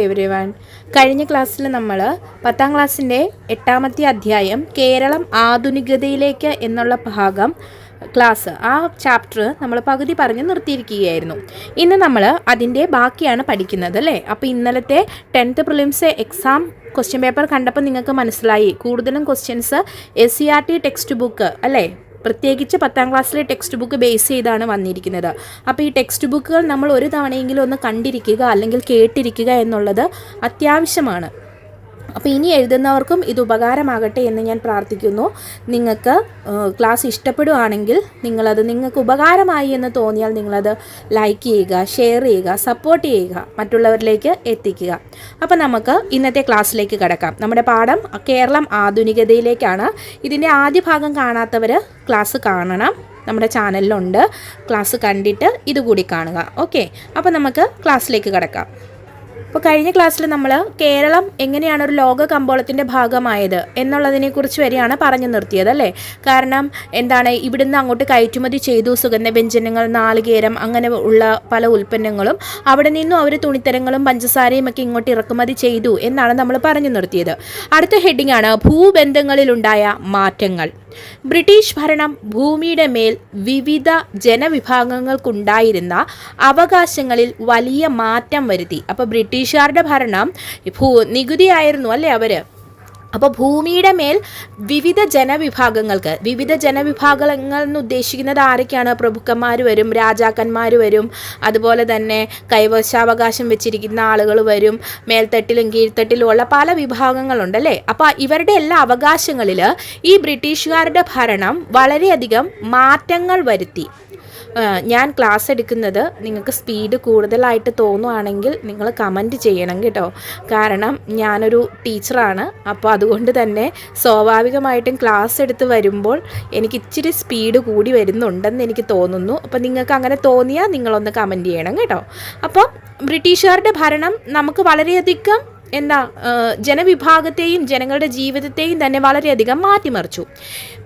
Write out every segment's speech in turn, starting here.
Every one കഴിഞ്ഞ ക്ലാസ്സിൽ നമ്മൾ പത്താം ക്ലാസ്സിന്റെ എട്ടാമത്തെ അധ്യായം കേരളം ആധുനികതയിലേക്ക് എന്നുള്ള ഭാഗം ക്ലാസ് ആ ചാപ്റ്റർ നമ്മൾ പകുതി പറഞ്ഞ് നിർത്തിയിരിക്കുകയായിരുന്നു. ഇന്ന് നമ്മൾ അതിന്റെ ബാക്കിയാണ് പഠിക്കുന്നത് അല്ലേ? അപ്പോൾ ഇന്നലത്തെ tenth prelims exam question paper കണ്ടപ്പോൾ നിങ്ങൾക്ക് മനസ്സിലായി. കൂടുതലും questions S C R T textbook അല്ലേ? പ്രത്യേകിച്ച് പത്താം ക്ലാസ്സിലെ ടെക്സ്റ്റ് ബുക്ക് ബേസ് ചെയ്താണ് വന്നിരിക്കുന്നത്. അപ്പോൾ ഈ ടെക്സ്റ്റ് ബുക്കുകൾ നമ്മൾ ഒരു തവണയെങ്കിലും ഒന്ന് കണ്ടിരിക്കുക അല്ലെങ്കിൽ കേട്ടിരിക്കുക എന്നുള്ളത് അത്യാവശ്യമാണ്. അപ്പോൾ ഇനി എഴുതുന്നവർക്കും ഇത് ഉപകാരമാകട്ടെ എന്ന് ഞാൻ പ്രാർത്ഥിക്കുന്നു. നിങ്ങൾക്ക് ക്ലാസ് ഇഷ്ടപ്പെടുകയാണെങ്കിൽ നിങ്ങളത് നിങ്ങൾക്ക് ഉപകാരമായി എന്ന് തോന്നിയാൽ നിങ്ങളത് ലൈക്ക് ചെയ്യുക ഷെയർ ചെയ്യുക സപ്പോർട്ട് ചെയ്യുക മറ്റുള്ളവരിലേക്ക് എത്തിക്കുക. അപ്പോൾ നമുക്ക് ഇന്നത്തെ ക്ലാസ്സിലേക്ക് കിടക്കാം. നമ്മുടെ പാഠം കേരളം ആധുനികതയിലേക്കാണ്. ഇതിന്റെ ആദ്യ ഭാഗം കാണാത്തവർ ക്ലാസ് കാണണം. നമ്മുടെ ചാനലിലുണ്ട്. ക്ലാസ് കണ്ടിട്ട് ഇതുകൂടി കാണുക. ഓക്കെ? അപ്പോൾ നമുക്ക് ക്ലാസ്സിലേക്ക് കിടക്കാം. അപ്പോൾ കഴിഞ്ഞ ക്ലാസ്സിൽ നമ്മൾ കേരളം എങ്ങനെയാണ് ഒരു ലോക കമ്പോളത്തിന്റെ ഭാഗമായത് എന്നുള്ളതിനെക്കുറിച്ച് വരെയാണ് പറഞ്ഞു നിർത്തിയത് അല്ലേ? കാരണം എന്താണ് ഇവിടുന്ന് അങ്ങോട്ട് കയറ്റുമതി ചെയ്തു സുഗന്ധവ്യഞ്ജനങ്ങൾ നാളികേരം അങ്ങനെ ഉള്ള പല ഉൽപ്പന്നങ്ങളും അവിടെ നിന്നും അവർ തുണിത്തരങ്ങളും പഞ്ചസാരയും ഒക്കെ ഇങ്ങോട്ട് ഇറക്കുമതി ചെയ്തു എന്നാണ് നമ്മൾ പറഞ്ഞു നിർത്തിയത്. അടുത്ത ഹെഡിംഗ് ആണ് ഭൂബന്ധങ്ങളിലുണ്ടായ മാറ്റങ്ങൾ. ബ്രിട്ടീഷ് ഭരണം ഭൂമിയുടെ മേൽ വിവിധ ജനവിഭാഗങ്ങൾക്കുണ്ടായിരുന്ന അവകാശങ്ങളിൽ വലിയ മാറ്റം വരുത്തി. അപ്പോൾ ബ്രിട്ടീഷുകാരുടെ ഭരണം ഭൂ നികുതിയായിരുന്നു അല്ലേ അവർ അപ്പോൾ ഭൂമിയുടെ മേൽ വിവിധ ജനവിഭാഗങ്ങൾക്ക് വിവിധ ജനവിഭാഗങ്ങൾ എന്ന് ഉദ്ദേശിക്കുന്നത് ആരൊക്കെയാണ്? പ്രഭുക്കന്മാർ വരും രാജാക്കന്മാർ വരും അതുപോലെ തന്നെ കൈവശാവകാശം വെച്ചിരിക്കുന്ന ആളുകൾ വരും മേൽത്തട്ടിലും കീഴ്ത്തട്ടിലും ഉള്ള പല വിഭാഗങ്ങളുണ്ട് അല്ലേ? അപ്പോൾ ഇവരുടെ എല്ലാ അവകാശങ്ങളിൽ ഈ ബ്രിട്ടീഷുകാരുടെ ഭരണം വളരെയധികം മാറ്റങ്ങൾ വരുത്തി. ഞാൻ ക്ലാസ് എടുക്കുന്നത് നിങ്ങൾക്ക് സ്പീഡ് കൂടുതലായിട്ട് തോന്നുവാണെങ്കിൽ നിങ്ങൾ കമന്റ് ചെയ്യണം കേട്ടോ. കാരണം ഞാനൊരു ടീച്ചറാണ്. അപ്പോൾ അതുകൊണ്ട് തന്നെ സ്വാഭാവികമായിട്ടും ക്ലാസ് എടുത്ത് വരുമ്പോൾ എനിക്ക് ഇച്ചിരി സ്പീഡ് കൂടി വരുന്നുണ്ടെന്ന് എനിക്ക് തോന്നുന്നു. അപ്പോൾ നിങ്ങൾക്ക് അങ്ങനെ തോന്നിയാൽ നിങ്ങളൊന്ന് കമന്റ് ചെയ്യണം കേട്ടോ. അപ്പോൾ ബ്രിട്ടീഷുകാരുടെ ഭരണം നമുക്ക് വളരെയധികം എന്താ ജനവിഭാഗത്തെയും ജനങ്ങളുടെ ജീവിതത്തെയും തന്നെ വളരെയധികം മാറ്റിമറിച്ചു.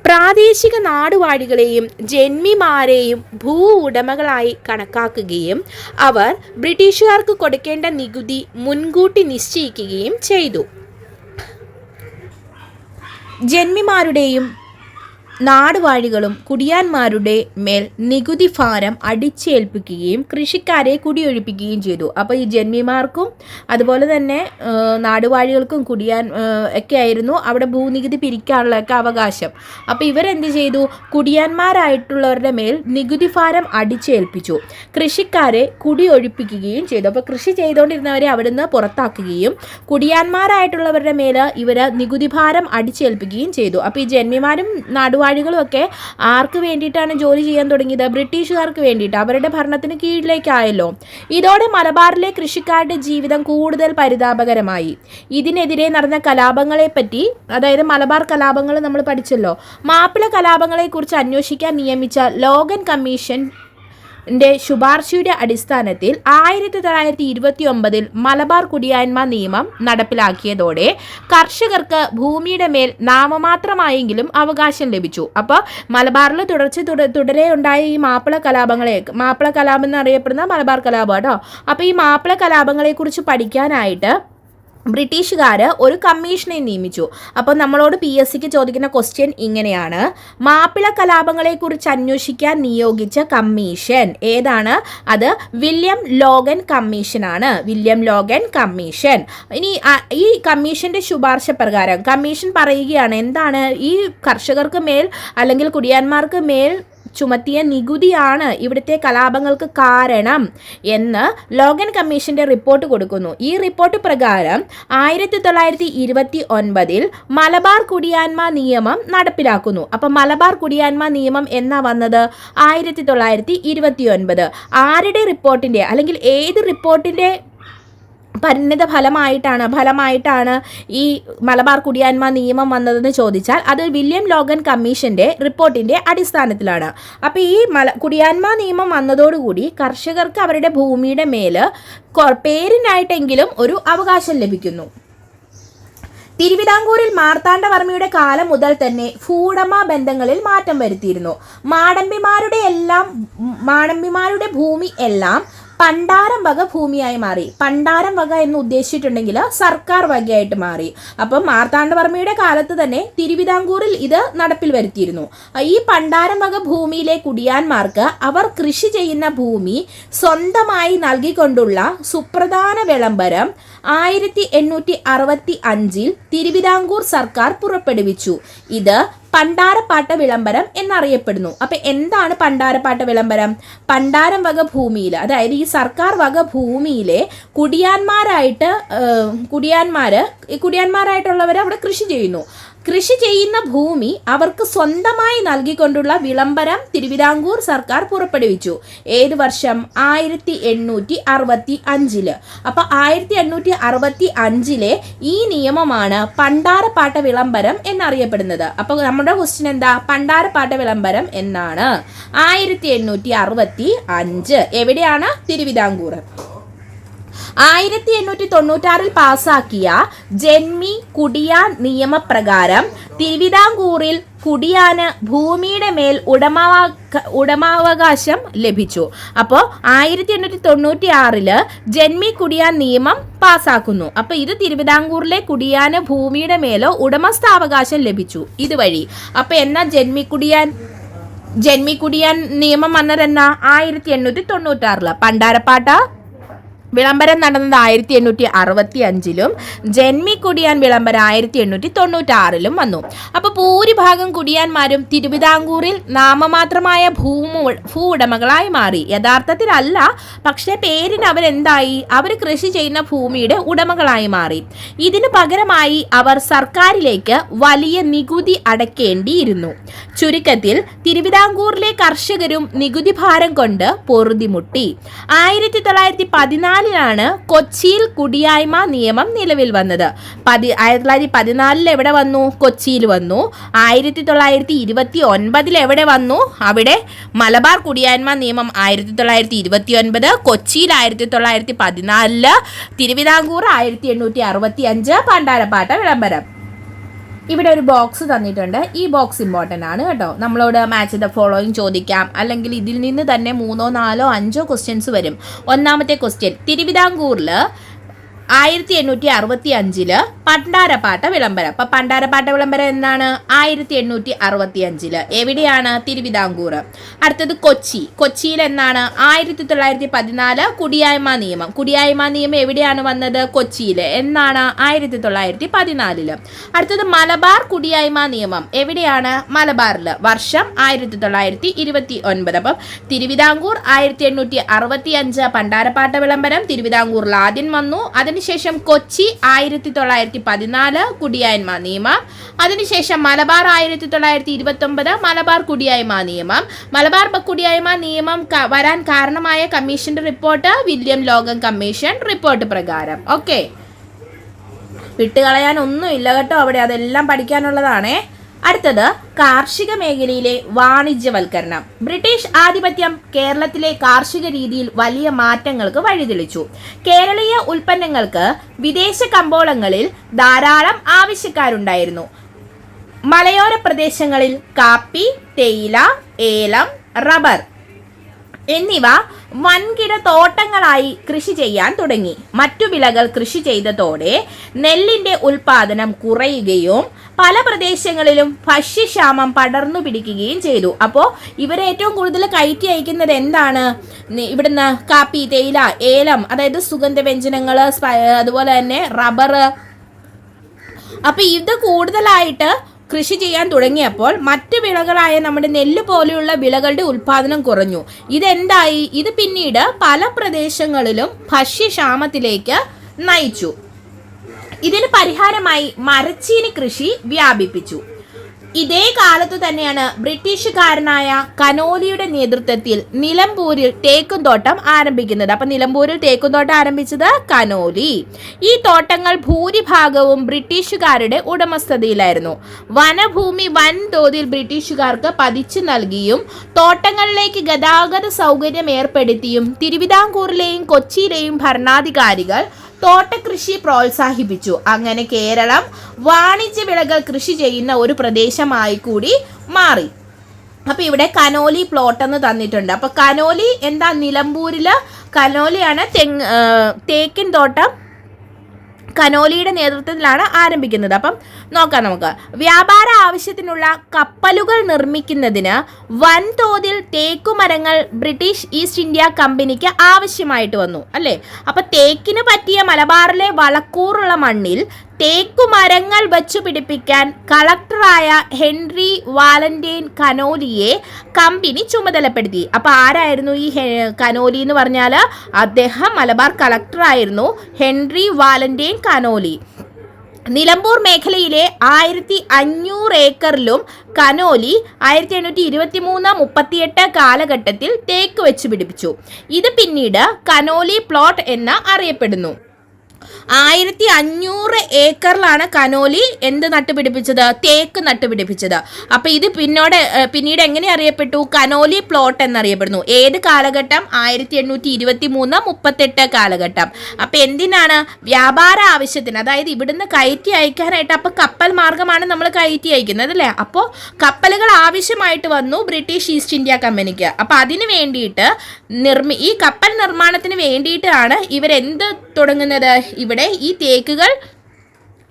പ്രാദേശിക നാടുവാഴികളെയും ജന്മിമാരെയും ഭൂ ഉടമകളായി കണക്കാക്കുകയും അവർ ബ്രിട്ടീഷുകാർക്ക് കൊടുക്കേണ്ട നികുതി മുൻകൂട്ടി നിശ്ചയിക്കുകയും ചെയ്തു. ജന്മിമാരുടെയും നാടുവാഴികളും കുടിയാന്മാരുടെ മേൽ നികുതി ഭാരം അടിച്ചേൽപ്പിക്കുകയും കൃഷിക്കാരെ കുടിയൊഴിപ്പിക്കുകയും ചെയ്തു. അപ്പോൾ ഈ ജന്മിമാർക്കും അതുപോലെ തന്നെ നാടുവാഴികൾക്കും കുടിയാൻ ഒക്കെ ആയിരുന്നു അവിടെ ഭൂനികുതി പിരിക്കാനുള്ളതൊക്കെ അവകാശം. അപ്പോൾ ഇവരെന്ത് ചെയ്തു? കുടിയാന്മാരായിട്ടുള്ളവരുടെ മേൽ നികുതി ഭാരം അടിച്ചേൽപ്പിച്ചു. കൃഷിക്കാരെ കുടിയൊഴിപ്പിക്കുകയും ചെയ്തു. അപ്പോൾ കൃഷി ചെയ്തുകൊണ്ടിരുന്നവരെ അവിടുന്ന് പുറത്താക്കുകയും കുടിയാന്മാരായിട്ടുള്ളവരുടെ മേൽ ഇവർ നികുതി ഭാരം അടിച്ചേൽപ്പിക്കുകയും ചെയ്തു. അപ്പോൾ ഈ ജന്മിമാരും നാടുവാഴികളും ഒക്കെ ആർക്ക് വേണ്ടിയിട്ടാണ് ജോലി ചെയ്യാൻ തുടങ്ങിയത്? ബ്രിട്ടീഷുകാർക്ക് വേണ്ടിയിട്ട്. അവരുടെ ഭരണത്തിന് കീഴിലേക്കായല്ലോ. ഇതോടെ മലബാറിലെ കൃഷിക്കാരുടെ ജീവിതം കൂടുതൽ പരിതാപകരമായി. ഇതിനെതിരെ നടന്ന കലാപങ്ങളെപ്പറ്റി അതായത് മലബാർ കലാപങ്ങൾ നമ്മൾ പഠിച്ചല്ലോ. മാപ്പിള കലാപങ്ങളെക്കുറിച്ച് അന്വേഷിക്കാൻ നിയമിച്ച ലോഗൻ കമ്മീഷൻ ന്റെ ശുപാർശയുടെ അടിസ്ഥാനത്തിൽ ആയിരത്തി തൊള്ളായിരത്തി ഇരുപത്തി ഒമ്പതിൽ മലബാർ കുടിയായ്മ നിയമം നടപ്പിലാക്കിയതോടെ കർഷകർക്ക് ഭൂമിയുടെ മേൽ നാമമാത്രമായെങ്കിലും അവകാശം ലഭിച്ചു. അപ്പോൾ മലബാറിൽ തുടർച്ച തുട തുടരെ ഉണ്ടായ ഈ മാപ്പിള കലാപങ്ങളെ മാപ്പിള കലാപം എന്നറിയപ്പെടുന്ന മലബാർ കലാപം കേട്ടോ. അപ്പോൾ ഈ മാപ്പിള കലാപങ്ങളെക്കുറിച്ച് പഠിക്കാനായിട്ട് ബ്രിട്ടീഷുകാർ ഒരു കമ്മീഷനെ നിയമിച്ചു. അപ്പോൾ നമ്മളോട് പി എസ് സിക്ക് ചോദിക്കുന്ന ക്വസ്റ്റ്യൻ ഇങ്ങനെയാണ്. മാപ്പിള കലാപങ്ങളെക്കുറിച്ച് അന്വേഷിക്കാൻ നിയോഗിച്ച കമ്മീഷൻ ഏതാണ്? അത് വില്യം ലോഗൻ കമ്മീഷനാണ് വില്യം ലോഗൻ കമ്മീഷൻ. ഇനി ഈ കമ്മീഷന്റെ ശുപാർശ പ്രകാരം കമ്മീഷൻ പറയുകയാണ് എന്താണ് ഈ കർഷകർക്ക് മേൽ അല്ലെങ്കിൽ കുടിയാന്മാർക്ക് മേൽ ചുമത്തിയ നികുതിയാണ് ഇവിടുത്തെ കലാപങ്ങൾക്ക് കാരണം എന്ന് ലോഗൻ കമ്മീഷന്റെ റിപ്പോർട്ട് കൊടുക്കുന്നു. ഈ റിപ്പോർട്ട് പ്രകാരം ആയിരത്തി തൊള്ളായിരത്തി ഇരുപത്തി ഒൻപതിൽ മലബാർ കുടിയാന്മ നിയമം നടപ്പിലാക്കുന്നു. അപ്പം മലബാർ കുടിയാന്മ നിയമം എന്നാ വന്നത്? ആയിരത്തി തൊള്ളായിരത്തി ഇരുപത്തി ഒൻപത് ആരുടെ റിപ്പോർട്ടിന്റെ? അല്ലെങ്കിൽ ഏത് റിപ്പോർട്ടിന്റെ പരിണിത ഫലമായിട്ടാണ് ഫലമായിട്ടാണ് ഈ മലബാർ കുടിയാന്മ നിയമം വന്നതെന്ന് ചോദിച്ചാൽ അത് വില്യം ലോഗൻ കമ്മീഷന്റെ റിപ്പോർട്ടിന്റെ അടിസ്ഥാനത്തിലാണ്. അപ്പോൾ ഈ മല കുടിയാന്മ നിയമം വന്നതോടുകൂടി കർഷകർക്ക് അവരുടെ ഭൂമിയുടെ മേൽ പേരിനായിട്ടെങ്കിലും ഒരു അവകാശം ലഭിക്കുന്നു. തിരുവിതാംകൂറിൽ മാർത്താണ്ഡവർമ്മയുടെ കാലം മുതൽ തന്നെ ഭൂടമ ബന്ധങ്ങളിൽ മാറ്റം വരുത്തിയിരുന്നു. മാടമ്പിമാരുടെ എല്ലാം മാടമ്പിമാരുടെ ഭൂമി എല്ലാം പണ്ടാരം വക ഭൂമിയായി മാറി. പണ്ടാരം വക എന്ന് ഉദ്ദേശിച്ചിട്ടുണ്ടെങ്കിൽ സർക്കാർ വകയായിട്ട് മാറി. അപ്പം മാർത്താണ്ഡവർമ്മയുടെ കാലത്ത് തന്നെ തിരുവിതാംകൂറിൽ ഇത് നടപ്പിൽ വരുത്തിയിരുന്നു. ഈ പണ്ടാരം വക ഭൂമിയിലെ കുടിയാന്മാർക്ക് അവർ കൃഷി ചെയ്യുന്ന ഭൂമി സ്വന്തമായി നൽകിക്കൊണ്ടുള്ള സുപ്രധാന വിളംബരം ആയിരത്തി എണ്ണൂറ്റി അറുപത്തി അഞ്ചിൽ തിരുവിതാംകൂർ സർക്കാർ പുറപ്പെടുവിച്ചു. ഇത് പണ്ടാരപ്പാട്ട വിളംബരം എന്നറിയപ്പെടുന്നു. അപ്പൊ എന്താണ് പണ്ടാരപ്പാട്ട വിളംബരം? പണ്ടാരം വക ഭൂമിയിൽ അതായത് ഈ സർക്കാർ വക ഭൂമിയിലെ കുടിയാന്മാരായിട്ട് കുടിയാന്മാർ കുടിയാന്മാരായിട്ടുള്ളവർ അവിടെ കൃഷി ചെയ്യുന്നു. കൃഷി ചെയ്യുന്ന ഭൂമി അവർക്ക് സ്വന്തമായി നൽകിക്കൊണ്ടുള്ള വിളംബരം തിരുവിതാംകൂർ സർക്കാർ പുറപ്പെടുവിച്ചു. ഏത് വർഷം? ആയിരത്തി എണ്ണൂറ്റി അറുപത്തി അഞ്ചിൽ അപ്പൊ ആയിരത്തി എണ്ണൂറ്റി അറുപത്തി അഞ്ചിലെ ഈ നിയമമാണ് പണ്ടാരപ്പാട്ട വിളംബരം എന്നറിയപ്പെടുന്നത്. അപ്പൊ നമ്മുടെ ക്വസ്റ്റ്യൻ എന്താ? പണ്ടാരപ്പാട്ട വിളംബരം എന്നാണ്. ആയിരത്തി എണ്ണൂറ്റി അറുപത്തി അഞ്ച് എവിടെയാണ്? തിരുവിതാംകൂർ ആയിരത്തി എണ്ണൂറ്റി തൊണ്ണൂറ്റാറിൽ പാസാക്കിയ ജന്മി കുടിയാൻ നിയമപ്രകാരം തിരുവിതാംകൂറിൽ കുടിയാന് ഭൂമിയുടെ മേൽ ഉടമാവ ഉടമാവകാശം ലഭിച്ചു. അപ്പോൾ ആയിരത്തി എണ്ണൂറ്റി തൊണ്ണൂറ്റി ആറിൽ ജന്മി കുടിയാൻ നിയമം പാസാക്കുന്നു. അപ്പോൾ ഇത് തിരുവിതാംകൂറിലെ കുടിയാന് ഭൂമിയുടെ മേലോ ഉടമസ്ഥാവകാശം ലഭിച്ചു. ഇതുവഴി. അപ്പോൾ എന്നാ ജന്മി കുടിയാൻ ജന്മി കുടിയാൻ നിയമം വന്നതെന്നാ? ആയിരത്തി എണ്ണൂറ്റി തൊണ്ണൂറ്റാറിൽ പണ്ടാരപ്പാട്ട വിളംബരം നടന്നത് ആയിരത്തി എണ്ണൂറ്റി അറുപത്തി അഞ്ചിലും ജന്മി കുടിയാൻ വിളംബരം ആയിരത്തി എണ്ണൂറ്റി തൊണ്ണൂറ്റാറിലും വന്നു. അപ്പോൾ ഭൂരിഭാഗം കുടിയാന്മാരും തിരുവിതാംകൂറിൽ നാമമാത്രമായ ഭൂമു ഭൂ ഉടമകളായി മാറി. യഥാർത്ഥത്തിലല്ല പക്ഷെ പേരിന് അവരെന്തായി? അവർ കൃഷി ചെയ്യുന്ന ഭൂമിയുടെ ഉടമകളായി മാറി. ഇതിന് പകരമായി അവർ സർക്കാരിലേക്ക് വലിയ നികുതി അടയ്ക്കേണ്ടിയിരുന്നു ചുരുക്കത്തിൽ തിരുവിതാംകൂറിലെ കർഷകരും നികുതി ഭാരം കൊണ്ട് പൊറുതിമുട്ടി. ആയിരത്തി തൊള്ളായിരത്തി പതിനാലിലാണ് കൊച്ചിയിൽ കുടിയായ്മ നിയമം നിലവിൽ വന്നത്. പതി ആയിരത്തി തൊള്ളായിരത്തി പതിനാലിൽ എവിടെ വന്നു? കൊച്ചിയിൽ വന്നു. ആയിരത്തി തൊള്ളായിരത്തി ഇരുപത്തി ഒൻപതിൽ എവിടെ വന്നു? അവിടെ മലബാർ കുടിയായ്മ നിയമം ആയിരത്തി തൊള്ളായിരത്തി ഇരുപത്തി ഒൻപത് കൊച്ചിയിൽ ആയിരത്തി തൊള്ളായിരത്തി പതിനാലിൽ തിരുവിതാംകൂർ ആയിരത്തി എണ്ണൂറ്റി അറുപത്തി അഞ്ച് പണ്ടാരപ്പാട്ട വിളംബരം. ഇവിടെ ഒരു ബോക്സ് തന്നിട്ടുണ്ട്. ഈ ബോക്സ് ഇമ്പോർട്ടന്റ് ആണ് കേട്ടോ. നമ്മളോട് മാച്ച് ദ ഫോളോയിങ് ചോദിക്കാം. അല്ലെങ്കിൽ ഇതിൽ നിന്ന് തന്നെ മൂന്നോ നാലോ അഞ്ചോ ക്വസ്റ്റ്യൻസ് വരും. ഒന്നാമത്തെ ക്വസ്റ്റ്യൻ തിരുവിതാംകൂറിൽ ആയിരത്തി എണ്ണൂറ്റി അറുപത്തി അഞ്ചിൽ പണ്ടാരപ്പാട്ട വിളംബരം. അപ്പൊ പണ്ടാരപ്പാട്ട വിളംബരം എന്നാണ് ആയിരത്തി എണ്ണൂറ്റി അറുപത്തി അഞ്ചിൽ എവിടെയാണ്? തിരുവിതാംകൂർ. അടുത്തത് കൊച്ചി. കൊച്ചിയിൽ എന്നാണ് ആയിരത്തി തൊള്ളായിരത്തി പതിനാല് കുടിയായ്മ നിയമം. കുടിയായ്മ നിയമം എവിടെയാണ് വന്നത്? കൊച്ചിയിൽ എന്നാണ് ആയിരത്തി തൊള്ളായിരത്തി പതിനാലിൽ അടുത്തത് മലബാർ കുടിയായ്മ നിയമം. എവിടെയാണ്? മലബാറിൽ വർഷം ആയിരത്തി തൊള്ളായിരത്തി ഇരുപത്തി ഒൻപത് അപ്പം തിരുവിതാംകൂർ ആയിരത്തി എണ്ണൂറ്റി അറുപത്തി അഞ്ച് പണ്ടാരപ്പാട്ട വിളംബരം. തിരുവിതാംകൂറിൽ ആദ്യം വന്നു. അതിനുശേഷം കൊച്ചി ആയിരത്തി തൊള്ളായിരത്തി പതിനാല് കുടിയായ്മ നിയമം. അതിനുശേഷം മലബാർ ആയിരത്തി തൊള്ളായിരത്തി ഇരുപത്തി ഒമ്പത് മലബാർ കുടിയായ്മ നിയമം. മലബാർ കുടിയായ്മ നിയമം വരാൻ കാരണമായ കമ്മീഷന്റെ report William Logan commission report പ്രകാരം. ഓക്കെ. വിട്ടുകളയാൻ ഒന്നുമില്ല കേട്ടോ. അവിടെ അതെല്ലാം പഠിക്കാനുള്ളതാണേ. അടുത്തത് കാർഷിക മേഖലയിലെ വാണിജ്യവൽക്കരണം. ബ്രിട്ടീഷ് ആധിപത്യം കേരളത്തിലെ കാർഷിക രീതിയിൽ വലിയ മാറ്റങ്ങൾക്ക് വഴിതെളിച്ചു. കേരളീയ ഉൽപ്പന്നങ്ങൾക്ക് വിദേശ കമ്പോളങ്ങളിൽ ധാരാളം ആവശ്യക്കാരുണ്ടായിരുന്നു. മലയോര പ്രദേശങ്ങളിൽ കാപ്പി തേയില ഏലം റബ്ബർ. എന്നിവ വൻകിട തോട്ടങ്ങളായി കൃഷി ചെയ്യാൻ തുടങ്ങി. മറ്റു വിളകൾ കൃഷി ചെയ്തതോടെ നെല്ലിന്റെ ഉൽപാദനം കുറയുകയും പല പ്രദേശങ്ങളിലും ഭക്ഷ്യക്ഷാമം പടർന്നു പിടിക്കുകയും ചെയ്തു. അപ്പോൾ ഇവർ ഏറ്റവും കൂടുതൽ കയറ്റി അയക്കുന്നത് എന്താണ്? ഇവിടുന്ന് കാപ്പി തേയില ഏലം അതായത് സുഗന്ധവ്യഞ്ജനങ്ങൾ അതുപോലെ തന്നെ റബ്ബർ അപ്പൊ ഇത് കൂടുതലായിട്ട് കൃഷി ചെയ്യാൻ തുടങ്ങിയപ്പോൾ മറ്റു വിളകളായ നമ്മുടെ നെല്ല് പോലെയുള്ള വിളകളുടെ ഉൽപാദനം കുറഞ്ഞു. ഇതെന്തായി? ഇത് പിന്നീട് പല പ്രദേശങ്ങളിലും ഭക്ഷ്യക്ഷാമത്തിലേക്ക് നയിച്ചു. ഇതിന് പരിഹാരമായി മരച്ചീനി കൃഷി വ്യാപിപ്പിച്ചു. ഇതേ കാലത്തു തന്നെയാണ് ബ്രിട്ടീഷുകാരനായ കനോലിയുടെ നേതൃത്വത്തിൽ നിലമ്പൂരിൽ തേക്കുംതോട്ടം ആരംഭിക്കുന്നത്. അപ്പൊ നിലമ്പൂരിൽ തേക്കുംതോട്ടം ആരംഭിച്ചത് കനോലി. ഈ തോട്ടങ്ങൾ ഭൂരിഭാഗവും ബ്രിട്ടീഷുകാരുടെ ഉടമസ്ഥതയിലായിരുന്നു. വനഭൂമി വൻതോതിൽ ബ്രിട്ടീഷുകാർക്ക് പതിച്ചു നൽകിയും തോട്ടങ്ങളിലേക്ക് ഗതാഗത സൗകര്യം ഏർപ്പെടുത്തിയും തിരുവിതാംകൂറിലെയും കൊച്ചിയിലെയും ഭരണാധികാരികൾ തോട്ടകൃഷി പ്രോത്സാഹിപ്പിച്ചു. അങ്ങനെ കേരളം വാണിജ്യ വിളകൾ കൃഷി ചെയ്യുന്ന ഒരു പ്രദേശമായി കൂടി മാറി. അപ്പൊ ഇവിടെ കനോലി പ്ലോട്ട് എന്ന് തന്നിട്ടുണ്ട്. അപ്പൊ കനോലി എന്താ? നിലമ്പൂരിൽ കനോലിയാണ് തെങ്ങ് തേക്കിൻ തോട്ടം. കനോലിയുടെ നേതൃത്വത്തിലാണ് ആരംഭിക്കുന്നത്. അപ്പം നോക്കാം നമുക്ക്. വ്യാപാര ആവശ്യത്തിനുള്ള കപ്പലുകൾ നിർമ്മിക്കുന്നതിന് വൻതോതിൽ തേക്കുമരങ്ങൾ ബ്രിട്ടീഷ് ഈസ്റ്റ് ഇന്ത്യ കമ്പനിക്ക് ആവശ്യമായിട്ട് വന്നു. അല്ലേ? അപ്പൊ തേക്കിന് പറ്റിയ മലബാറിലെ വളക്കൂറുള്ള മണ്ണിൽ തേക്കുമരങ്ങൾ വച്ചു പിടിപ്പിക്കാൻ കളക്ടറായ ഹെൻറി വാലന്റൈൻ കനോലിയെ കമ്പനി ചുമതലപ്പെടുത്തി. അപ്പൊ ആരായിരുന്നു ഈ കനോലി എന്ന് പറഞ്ഞാൽ അദ്ദേഹം മലബാർ കളക്ടറായിരുന്നു ഹെൻറി വാലന്റൈൻ കനോലി. നിലമ്പൂർ മേഖലയിലെ ആയിരത്തി അഞ്ഞൂറ് ഏക്കറിലും കനോലി ആയിരത്തി എണ്ണൂറ്റി ഇരുപത്തി മൂന്ന് മുപ്പത്തിയെട്ട് കാലഘട്ടത്തിൽ തേക്ക് വെച്ച് പിടിപ്പിച്ചു. ഇത് പിന്നീട് കനോലി പ്ലോട്ട് എന്ന് അറിയപ്പെടുന്നു. ആയിരത്തി അഞ്ഞൂറ് ഏക്കറിലാണ് കനോലി എന്ത് നട്ടുപിടിപ്പിച്ചത്? തേക്ക് നട്ടുപിടിപ്പിച്ചത്. അപ്പൊ ഇത് പിന്നോട് പിന്നീട് എങ്ങനെ അറിയപ്പെട്ടു? കനോലി പ്ലോട്ട് എന്നറിയപ്പെടുന്നു. ഏത് കാലഘട്ടം? ആയിരത്തി എണ്ണൂറ്റി ഇരുപത്തി മൂന്ന് മുപ്പത്തെട്ട് കാലഘട്ടം. അപ്പൊ എന്തിനാണ് വ്യാപാര ആവശ്യത്തിന് അതായത് ഇവിടുന്ന് കയറ്റി അയക്കാനായിട്ട് അപ്പൊ കപ്പൽ മാർഗമാണ് നമ്മൾ കയറ്റി അയക്കുന്നത് അല്ലേ? അപ്പോൾ കപ്പലുകൾ ആവശ്യമായിട്ട് വന്നു ബ്രിട്ടീഷ് ഈസ്റ്റ് ഇന്ത്യ കമ്പനിക്ക്. അപ്പൊ അതിന് വേണ്ടിയിട്ട് നിർമ്മി ഈ കപ്പൽ നിർമ്മാണത്തിന് വേണ്ടിയിട്ടാണ് ഇവരെന്ത് തുടങ്ങുന്നത്. ഇവിടെ ഈ തേക്കുകൾ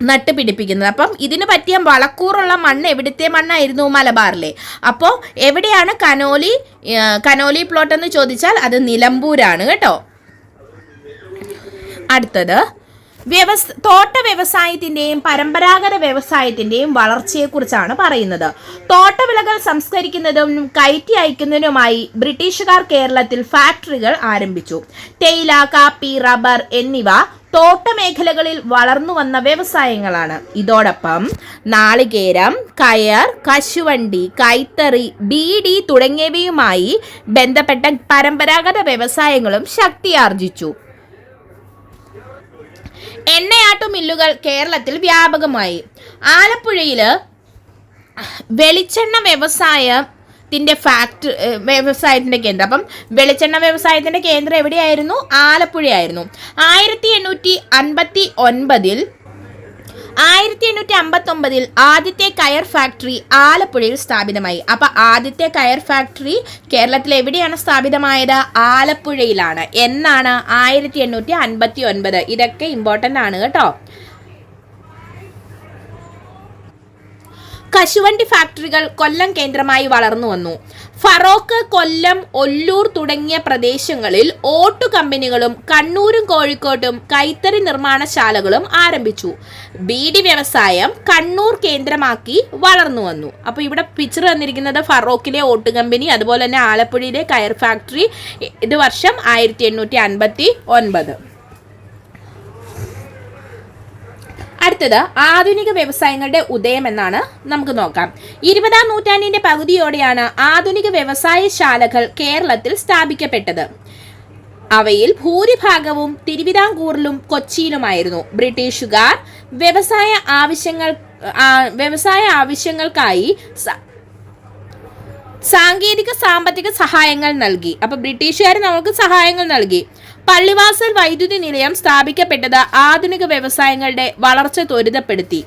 നട്ടുപിടിപ്പിക്കുന്നത്. അപ്പം ഇതിന് പറ്റിയ വളക്കൂറുള്ള മണ്ണ് എവിടുത്തെ മണ്ണായിരുന്നു മലബാറിലെ? അപ്പോൾ എവിടെയാണ് കനോലി കനോലി പ്ലോട്ട് എന്ന് ചോദിച്ചാൽ അത് നിലമ്പൂരാണ് കേട്ടോ. അടുത്തത്. വ്യവസ് തോട്ട വ്യവസായത്തിന്റെയും പരമ്പരാഗത വ്യവസായത്തിന്റെയും വളർച്ചയെക്കുറിച്ചാണ് പറയുന്നത്. തോട്ടവിളകൾ സംസ്കരിക്കുന്നതും കയറ്റി അയക്കുന്നതിനുമായി ബ്രിട്ടീഷുകാർ കേരളത്തിൽ ഫാക്ടറികൾ ആരംഭിച്ചു. തേയില കാപ്പി റബ്ബർ എന്നിവ തോട്ട മേഖലകളിൽ വളർന്നു വന്ന വ്യവസായങ്ങളാണ്. ഇതോടൊപ്പം നാളികേരം കയർ കശുവണ്ടി കൈത്തറി ബീഡി തുടങ്ങിയവയുമായി ബന്ധപ്പെട്ട പരമ്പരാഗത വ്യവസായങ്ങളും ശക്തിയാർജിച്ചു. എണ്ണയാട്ടു മില്ലുകൾ കേരളത്തിൽ വ്യാപകമായി. ആലപ്പുഴയിൽ വെളിച്ചെണ്ണ വ്യവസായത്തിന്റെ ഫാക്ടറി വ്യവസായത്തിന്റെ കേന്ദ്രം. അപ്പം വെളിച്ചെണ്ണ വ്യവസായത്തിന്റെ കേന്ദ്രം എവിടെയായിരുന്നു? ആലപ്പുഴയായിരുന്നു. ആയിരത്തി എണ്ണൂറ്റി അൻപത്തി ഒൻപതിൽ ആയിരത്തി എണ്ണൂറ്റി അമ്പത്തി ഒമ്പതിൽ ആദ്യത്തെ കയർ ഫാക്ടറി ആലപ്പുഴയിൽ സ്ഥാപിതമായി. അപ്പൊ ആദ്യത്തെ കയർ ഫാക്ടറി കേരളത്തിൽ എവിടെയാണ് സ്ഥാപിതമായത്? ആലപ്പുഴയിലാണ്. എന്നാണ് ആയിരത്തി എണ്ണൂറ്റി അൻപത്തി ഒൻപത് ഇതൊക്കെ ഇമ്പോർട്ടന്റ് ആണ് കേട്ടോ. കശുവണ്ടി ഫാക്ടറികൾ കൊല്ലം കേന്ദ്രമായി വളർന്നു വന്നു. ഫറോക്ക് കൊല്ലം ഒല്ലൂർ തുടങ്ങിയ പ്രദേശങ്ങളിൽ ഓട്ടു കമ്പനികളും കണ്ണൂരും കോഴിക്കോട്ടും കൈത്തറി നിർമ്മാണശാലകളും ആരംഭിച്ചു. ബീഡി വ്യവസായം കണ്ണൂർ കേന്ദ്രമാക്കി വളർന്നു വന്നു. അപ്പോൾ ഇവിടെ പിക്ചർ തന്നിരിക്കുന്നത് ഫറോക്കിലെ ഓട്ടു കമ്പനി അതുപോലെ തന്നെ ആലപ്പുഴയിലെ കയർ ഫാക്ടറി ഇത് വർഷം ആയിരത്തി എണ്ണൂറ്റി അൻപത്തി ഒൻപത്. അടുത്തത് ആധുനിക വ്യവസായങ്ങളുടെ ഉദയം എന്നാണ് നമുക്ക് നോക്കാം. ഇരുപതാം നൂറ്റാണ്ടിന്റെ പകുതിയോടെയാണ് ആധുനിക വ്യവസായശാലകൾ കേരളത്തിൽ സ്ഥാപിക്കപ്പെട്ടത്. അവയിൽ ഭൂരിഭാഗവും തിരുവിതാംകൂറിലും കൊച്ചിയിലുമായിരുന്നു. ബ്രിട്ടീഷുകാർ വ്യവസായ ആവശ്യങ്ങൾ വ്യവസായ ആവശ്യങ്ങൾക്കായി സാങ്കേതിക സാമ്പത്തിക സഹായങ്ങൾ നൽകി. അപ്പൊ ബ്രിട്ടീഷുകാർ നമുക്ക് സഹായങ്ങൾ നൽകി. പള്ളിവാസൽ വൈദ്യുതി നിലയം സ്ഥാപിക്കപ്പെട്ടത് ആധുനിക വ്യവസായങ്ങളുടെ വളർച്ച ത്വരിതപ്പെടുത്തി.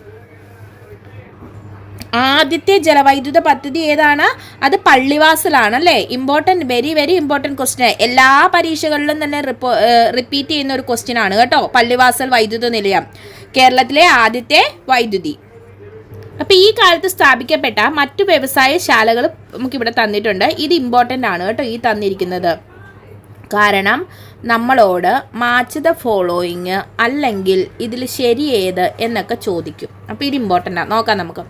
ആദ്യത്തെ ജലവൈദ്യുത പദ്ധതി ഏതാണ്? അത് പള്ളിവാസലാണ് അല്ലേ important very very important question എല്ലാ പരീക്ഷകളിലും തന്നെ റിപ്പോ റിപ്പീറ്റ് ചെയ്യുന്ന ഒരു ക്വസ്റ്റ്യൻ ആണ് കേട്ടോ പള്ളിവാസൽ വൈദ്യുത നിലയം. കേരളത്തിലെ ആദ്യത്തെ വൈദ്യുതി. അപ്പം ഈ കാലത്ത് സ്ഥാപിക്കപ്പെട്ട മറ്റു വ്യവസായ ശാലകൾ നമുക്കിവിടെ തന്നിട്ടുണ്ട്. ഇത് ഇമ്പോർട്ടന്റ് ആണ് കേട്ടോ ഈ തന്നിരിക്കുന്നത്. കാരണം നമ്മളോട് മാച്ച് ദ ഫോളോയിങ് അല്ലെങ്കിൽ ഇതിൽ ശരി ഏത് എന്നൊക്കെ ചോദിക്കും. അപ്പോൾ ഇത് ഇമ്പോർട്ടന്റ് ആണ് നോക്കാം നമുക്ക്.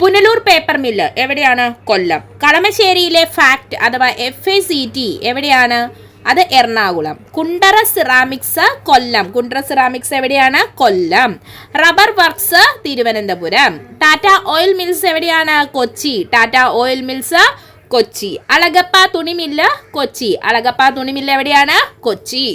പുനലൂർ പേപ്പർ മില്ല് എവിടെയാണ്? കൊല്ലം. കളമശ്ശേരിയിലെ ഫാക്ട് അഥവാ എഫ് എ സി ടി എവിടെയാണ്? അത് എറണാകുളം. കുണ്ടറ സിറാമിക്സ് കൊല്ലം. കുണ്ടറ സിറാമിക്സ് എവിടെയാണ്? Kollam. Rubber works Thiruvananthapuram. Tata oil mills എവിടെയാണ്? Kochi. Tata oil mills Kochi. Alagappa തുണിമില്ല കൊച്ചി. അളഗപ്പ തുണിമില്ല എവിടെയാണ്? കൊച്ചി.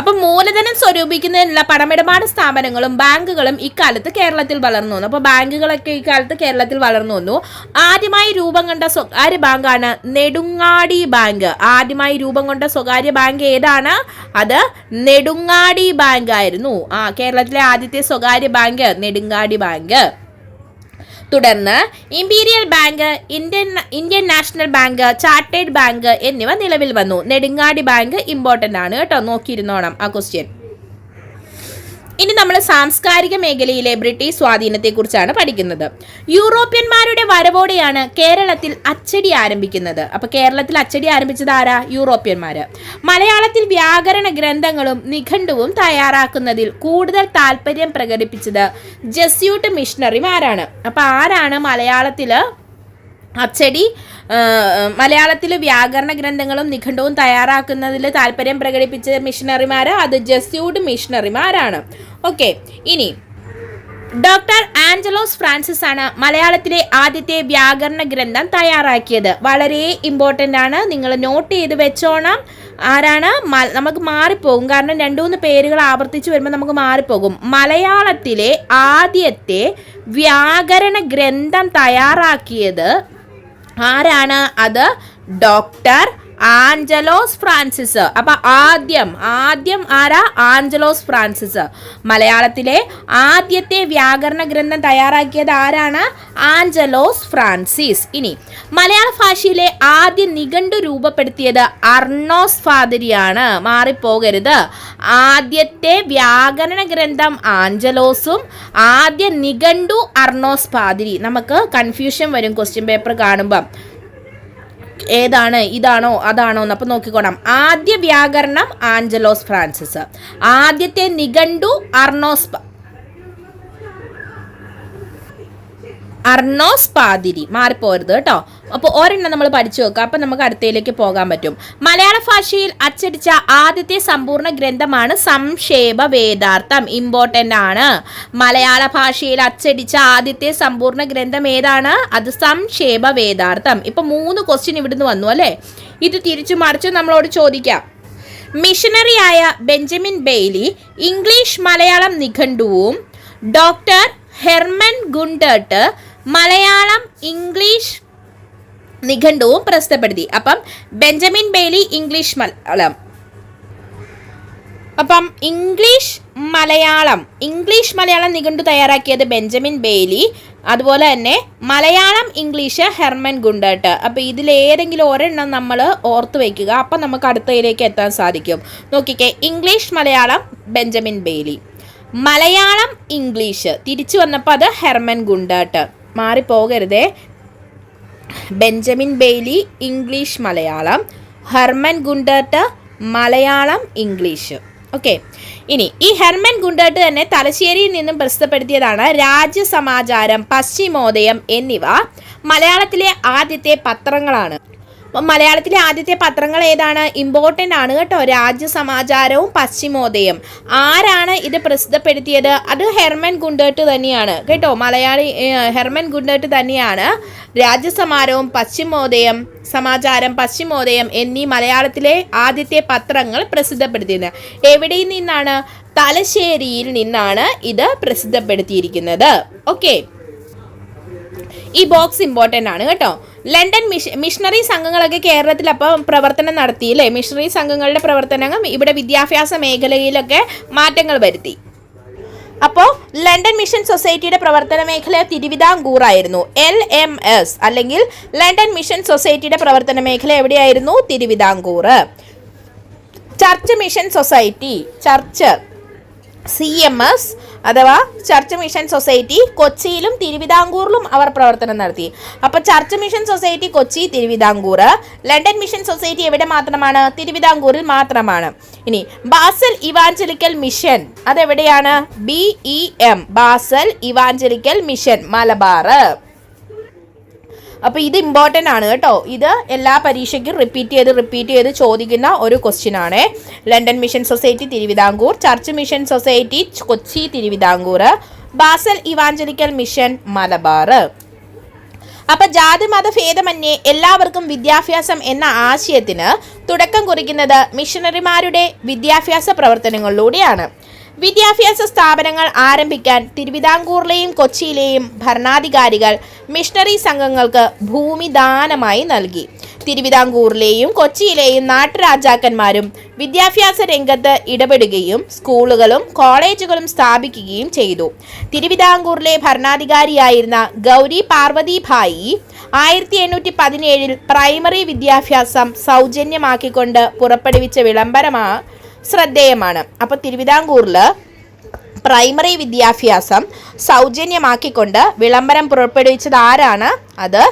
അപ്പം മൂലധനം സ്വരൂപിക്കുന്നതിനുള്ള പണമിടപാട് സ്ഥാപനങ്ങളും ബാങ്കുകളും ഇക്കാലത്ത് കേരളത്തിൽ വളർന്നു വന്നു. അപ്പോൾ ബാങ്കുകളൊക്കെ ഇക്കാലത്ത് കേരളത്തിൽ വളർന്നു വന്നു. ആദ്യമായി രൂപം കൊണ്ട സ്വകാര്യ ബാങ്കാണ് നെടുങ്ങാടി ബാങ്ക്. ആദ്യമായി രൂപം കൊണ്ട സ്വകാര്യ ബാങ്ക് ഏതാണ്? അത് നെടുങ്ങാടി ബാങ്ക് ആയിരുന്നു ആ കേരളത്തിലെ ആദ്യത്തെ സ്വകാര്യ ബാങ്ക് നെടുങ്ങാടി ബാങ്ക്. തുടർന്ന് imperial bank Indian Indian national bank chartered bank എന്നിവ നിലവിൽ വന്നു. നെടുങ്ങാടി ബാങ്ക് ഇമ്പോർട്ടന്റ് ആണ് കേട്ടോ. നോക്കിയിരുന്നോണം ആ ക്വസ്റ്റ്യൻ ഇനി നമ്മൾ സാംസ്കാരിക മേഖലയിലെ ബ്രിട്ടീഷ് സ്വാധീനത്തെക്കുറിച്ചാണ് പഠിക്കുന്നത്. യൂറോപ്യന്മാരുടെ വരവോടെയാണ് കേരളത്തിൽ അച്ചടി ആരംഭിക്കുന്നത്. അപ്പോൾ കേരളത്തിൽ അച്ചടി ആരംഭിച്ചത് ആരാ? യൂറോപ്യന്മാര്. മലയാളത്തിൽ വ്യാകരണ ഗ്രന്ഥങ്ങളും നിഘണ്ടുവും തയ്യാറാക്കുന്നതിൽ കൂടുതൽ താല്പര്യം പ്രകടിപ്പിച്ചത് ജസ്യൂട്ട് മിഷണറിമാരാണ്. അപ്പോൾ ആരാണ് മലയാളത്തിൽ അച്ചടി മലയാളത്തിൽ വ്യാകരണ ഗ്രന്ഥങ്ങളും നിഘണ്ടുവും തയ്യാറാക്കുന്നതിൽ താല്പര്യം പ്രകടിപ്പിച്ച മിഷണറിമാർ അത് ജസ്യൂഡ് മിഷണറിമാരാണ്. ഓക്കെ ഇനി ഡോക്ടർ ആഞ്ചലോസ് ഫ്രാൻസിസ് ആണ് മലയാളത്തിലെ ആദ്യത്തെ വ്യാകരണ ഗ്രന്ഥം തയ്യാറാക്കിയത്. വളരെ ഇമ്പോർട്ടന്റ് ആണ്. നിങ്ങൾ നോട്ട് ചെയ്ത് വെച്ചോണം. ആരാണ്? നമുക്ക് മാറിപ്പോകും. കാരണം രണ്ടു മൂന്ന് പേരുകൾ ആവർത്തിച്ച് വരുമ്പോൾ നമുക്ക് മാറിപ്പോകും. മലയാളത്തിലെ ആദ്യത്തെ വ്യാകരണ ഗ്രന്ഥം തയ്യാറാക്കിയത് ആരാണ് അത്? Doctor Angelos Francis. അപ്പൊ ആദ്യം ആദ്യം ആരാ? Angelos Francis. മലയാളത്തിലെ ആദ്യത്തെ വ്യാകരണ ഗ്രന്ഥം തയ്യാറാക്കിയത് ആരാണ്? Angelos Francis. ഇനി മലയാള ഭാഷയിലെ ആദ്യ നിഘണ്ടു രൂപപ്പെടുത്തിയത് അർണോസ് ഫാദരിയാണ്. മാറിപ്പോകരുത്. ആദ്യത്തെ വ്യാകരണ ഗ്രന്ഥം ആഞ്ചലോസും ആദ്യ നിഘണ്ടു അർണോസ് ഫാദരി. നമുക്ക് കൺഫ്യൂഷൻ വരും ക്വസ്റ്റ്യൻ പേപ്പർ കാണുമ്പം. ഏതാണ് ഇതാണോ അതാണോ എന്ന് അപ്പം നോക്കിക്കോണം. ആദ്യ വ്യാകരണം ആഞ്ചലോസ് ഫ്രാൻസിസ്. ആദ്യത്തെ നിഘണ്ടു അർണോസ് അർണോസ് പാതിരി. മാറിപ്പോരുത് കേട്ടോ. അപ്പോൾ ഒരെണ്ണം നമ്മൾ പഠിച്ചു നോക്കാം അപ്പം നമുക്ക് അടുത്തയിലേക്ക് പോകാൻ പറ്റും. മലയാള ഭാഷയിൽ അച്ചടിച്ച ആദ്യത്തെ സമ്പൂർണ ഗ്രന്ഥമാണ് സംക്ഷേപ വേദാർത്ഥം. ഇമ്പോർട്ടന്റ് ആണ്. മലയാള ഭാഷയിൽ അച്ചടിച്ച ആദ്യത്തെ സമ്പൂർണ ഗ്രന്ഥം ഏതാണ്? അത് സംക്ഷേപ വേദാർത്ഥം. ഇപ്പം മൂന്ന് ക്വസ്റ്റ്യൻ ഇവിടുന്ന് വന്നു അല്ലേ? ഇത് തിരിച്ചു മറിച്ച് നമ്മളോട് ചോദിക്കാം. മിഷനറിയായ Benjamin Bailey English Malayalam നിഘണ്ടുവും doctor Hermann Gundert Malayalam English നിഘണ്ടുവും പ്രസിദ്ധപ്പെടുത്തി അപ്പം ബെഞ്ചമിൻ ബെയ്ലി ഇംഗ്ലീഷ് മലയാളം. അപ്പം ഇംഗ്ലീഷ് മലയാളം. ഇംഗ്ലീഷ് മലയാളം നിഘണ്ടു തയ്യാറാക്കിയത് ബെഞ്ചമിൻ ബെയ്ലി അതുപോലെ തന്നെ മലയാളം ഇംഗ്ലീഷ് ഹെർമൻ ഗുണ്ടട്ട്. അപ്പോൾ ഇതിലേതെങ്കിലും ഒരെണ്ണം നമ്മൾ ഓർത്ത് വയ്ക്കുക അപ്പം നമുക്ക് അടുത്തയിലേക്ക് എത്താൻ സാധിക്കും. നോക്കിക്കേ English Malayalam Benjamin Bailey. Malayalam English. തിരിച്ചു വന്നപ്പോൾ അത് Hermann Gundert. മാറിപ്പോകരുതേ. Benjamin Bailey English Malayalam. Hermann Gundert Malayalam English. Okay. ഇനി ഈ ഹെർമൻ ഗുണ്ടേട്ട് തന്നെ തലശ്ശേരിയിൽ നിന്നും പ്രസിദ്ധപ്പെടുത്തിയതാണ് രാജ്യസമാചാരം പശ്ചിമോദയം എന്നിവ. മലയാളത്തിലെ ആദ്യത്തെ പത്രങ്ങളാണ്. അപ്പം മലയാളത്തിലെ ആദ്യത്തെ പത്രങ്ങൾ ഏതാണ്? ഇമ്പോർട്ടന്റ് ആണ് കേട്ടോ. രാജ്യ സമാചാരവും പശ്ചിമോദയം. ആരാണ് ഇത് പ്രസിദ്ധപ്പെടുത്തിയത്? അത് ഹെർമൻ ഗുണ്ടേട്ട് തന്നെയാണ്. കേട്ടോ മലയാളി ഹെർമൻ ഗുണ്ടേട്ട് തന്നെയാണ് രാജ്യസമാരവും പശ്ചിമോദയം സമാചാരം പശ്ചിമോദയം എന്നീ മലയാളത്തിലെ ആദ്യത്തെ പത്രങ്ങൾ പ്രസിദ്ധപ്പെടുത്തിയത്. എവിടെ നിന്നാണ്? തലശ്ശേരിയിൽ നിന്നാണ് ഇത് പ്രസിദ്ധപ്പെടുത്തിയിരിക്കുന്നത്. ഓക്കെ ഈ ബോക്സ് ഇമ്പോർട്ടന്റ് ആണ് കേട്ടോ. ലണ്ടൻ മിഷ മിഷണറി സംഘങ്ങളൊക്കെ കേരളത്തിൽ അപ്പം പ്രവർത്തനം നടത്തി അല്ലേ മിഷണറി സംഘങ്ങളുടെ പ്രവർത്തനങ്ങൾ ഇവിടെ വിദ്യാഭ്യാസ മേഖലയിലൊക്കെ മാറ്റങ്ങൾ വരുത്തി. അപ്പോൾ ലണ്ടൻ മിഷൻ സൊസൈറ്റിയുടെ പ്രവർത്തന മേഖല തിരുവിതാംകൂർ ആയിരുന്നു. എൽ എം എസ് അല്ലെങ്കിൽ ലണ്ടൻ മിഷൻ സൊസൈറ്റിയുടെ പ്രവർത്തന മേഖല എവിടെയായിരുന്നു? Thiruvithamkoor. Church mission society church C M S അഥവാ ചർച്ച് മിഷൻ സൊസൈറ്റി കൊച്ചിയിലും തിരുവിതാംകൂറിലും അവർ പ്രവർത്തനം നടത്തി. അപ്പോൾ church mission society Kochi Thiruvithamkoor London mission society എവിടെ മാത്രമാണ്? തിരുവിതാംകൂറിൽ മാത്രമാണ്. ഇനി ബാസൽ ഇവാഞ്ചലിക്കൽ മിഷൻ അതെവിടെയാണ്? B E M Basel evangelical mission Malabar അപ്പോൾ ഇത് ഇമ്പോർട്ടന്റ് ആണ് കേട്ടോ. ഇത് എല്ലാ പരീക്ഷയ്ക്കും റിപ്പീറ്റ് ചെയ്ത് റിപ്പീറ്റ് ചെയ്ത് ചോദിക്കുന്ന ഒരു ക്വസ്റ്റ്യൻ ആണ്. London mission society Thiruvithamkoor church mission society Kochi Thiruvithamkoor Basel evangelical mission Malabar അപ്പൊ ജാതി മത ഭേദമന്യേ എല്ലാവർക്കും വിദ്യാഭ്യാസം എന്ന ആശയത്തിന് തുടക്കം കുറിക്കുന്നത് മിഷണറിമാരുടെ വിദ്യാഭ്യാസ പ്രവർത്തനങ്ങളിലൂടെയാണ്. വിദ്യാഭ്യാസ സ്ഥാപനങ്ങൾ ആരംഭിക്കാൻ തിരുവിതാംകൂറിലെയും കൊച്ചിയിലെയും ഭരണാധികാരികൾ മിഷണറി സംഘങ്ങൾക്ക് ഭൂമി ദാനമായി നൽകി. തിരുവിതാംകൂറിലെയും കൊച്ചിയിലെയും നാട്ടുരാജാക്കന്മാരും വിദ്യാഭ്യാസ രംഗത്ത് ഇടപെടുകയും സ്കൂളുകളും കോളേജുകളും സ്ഥാപിക്കുകയും ചെയ്തു. തിരുവിതാംകൂറിലെ ഭരണാധികാരിയായിരുന്ന ഗൗരി പാർവതി ഭായി ആയിരത്തി എണ്ണൂറ്റി പതിനേഴിൽ പ്രൈമറി വിദ്യാഭ്യാസം സൗജന്യമാക്കിക്കൊണ്ട് പുറപ്പെടുവിച്ച വിളംബരമാ ശ്രദ്ധേയമാണ്. അപ്പോൾ തിരുവിതാംകൂറിൽ പ്രൈമറി വിദ്യാഭ്യാസം സൗജന്യമാക്കിക്കൊണ്ട് വിളംബരം പുറപ്പെടുവിച്ചത് ആരാണ്? അത്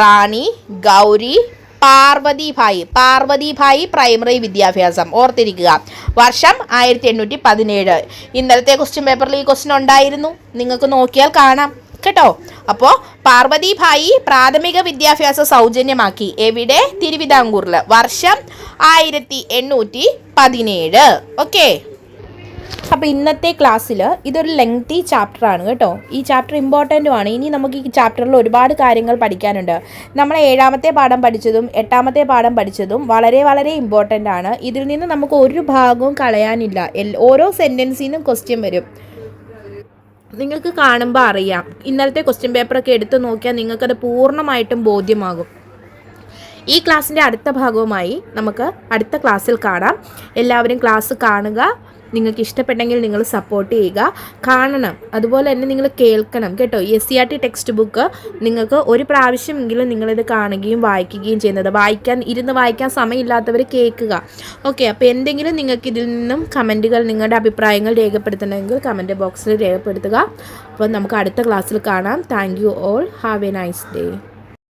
റാണി ഗൗരി പാർവതിഭായി. പാർവതിഭായി പ്രൈമറി വിദ്യാഭ്യാസം. ഓർത്തിരിക്കുക. വർഷം ആയിരത്തി എണ്ണൂറ്റി പതിനേഴ്. ഇന്നലത്തെ ക്വസ്റ്റ്യൻ പേപ്പറിൽ ഈ ക്വസ്റ്റ്യൻ ഉണ്ടായിരുന്നു. നിങ്ങൾക്ക് നോക്കിയാൽ കാണാം. കേട്ടോ. അപ്പോൾ പാർവതിഭായി പ്രാഥമിക വിദ്യാഭ്യാസം സൗജന്യമാക്കി. എവിടെ? തിരുവിതാംകൂറിൽ വർഷം ആയിരത്തി എണ്ണൂറ്റി പതിനേഴ് ഓക്കെ? അപ്പോൾ ഇന്നത്തെ ക്ലാസ്സിൽ ഇതൊരു ലെങ്തി ചാപ്റ്ററാണ് കേട്ടോ. ഈ ചാപ്റ്റർ ഇമ്പോർട്ടന്റുമാണ് ഇനി നമുക്ക് ഈ ചാപ്റ്ററിൽ ഒരുപാട് കാര്യങ്ങൾ പഠിക്കാനുണ്ട്. നമ്മൾ ഏഴാമത്തെ പാഠം പഠിച്ചതും എട്ടാമത്തെ പാഠം പഠിച്ചതും വളരെ വളരെ ഇമ്പോർട്ടന്റ് ആണ്. ഇതിൽ നിന്ന് നമുക്ക് ഒരു ഭാഗവും കളയാനില്ല. ഓരോ സെന്റൻസിൽ നിന്നും ക്വസ്റ്റ്യൻ വരും. നിങ്ങൾക്ക് കാണുമ്പോൾ അറിയാം. ഇന്നലത്തെ ക്വസ്റ്റ്യൻ പേപ്പറൊക്കെ എടുത്ത് നോക്കിയാൽ നിങ്ങൾക്കത് പൂർണമായിട്ടും ബോധ്യമാകും. ഈ ക്ലാസ്സിന്റെ അടുത്ത ഭാഗവുമായി നമുക്ക് അടുത്ത ക്ലാസ്സിൽ കാണാം. എല്ലാവരും ക്ലാസ് കാണുക. നിങ്ങൾക്ക് ഇഷ്ടപ്പെട്ടെങ്കിൽ നിങ്ങൾ സപ്പോർട്ട് ചെയ്യുക. കാണണം. അതുപോലെ തന്നെ നിങ്ങൾ കേൾക്കണം കേട്ടോ. S C R T text book നിങ്ങൾക്ക് ഒരു പ്രാവശ്യമെങ്കിലും നിങ്ങളിത് കാണുകയും വായിക്കുകയും ചെയ്യുന്നത്. വായിക്കാൻ ഇരുന്ന് വായിക്കാൻ സമയമില്ലാത്തവർ കേൾക്കുക. ഓക്കെ അപ്പോൾ എന്തെങ്കിലും നിങ്ങൾക്ക് ഇതിൽ നിന്നും കമന്റുകൾ നിങ്ങളുടെ അഭിപ്രായങ്ങൾ രേഖപ്പെടുത്തണമെങ്കിൽ കമന്റ് ബോക്സിൽ രേഖപ്പെടുത്തുക. അപ്പോൾ നമുക്ക് അടുത്ത ക്ലാസ്സിൽ കാണാം. Thank you all have a nice day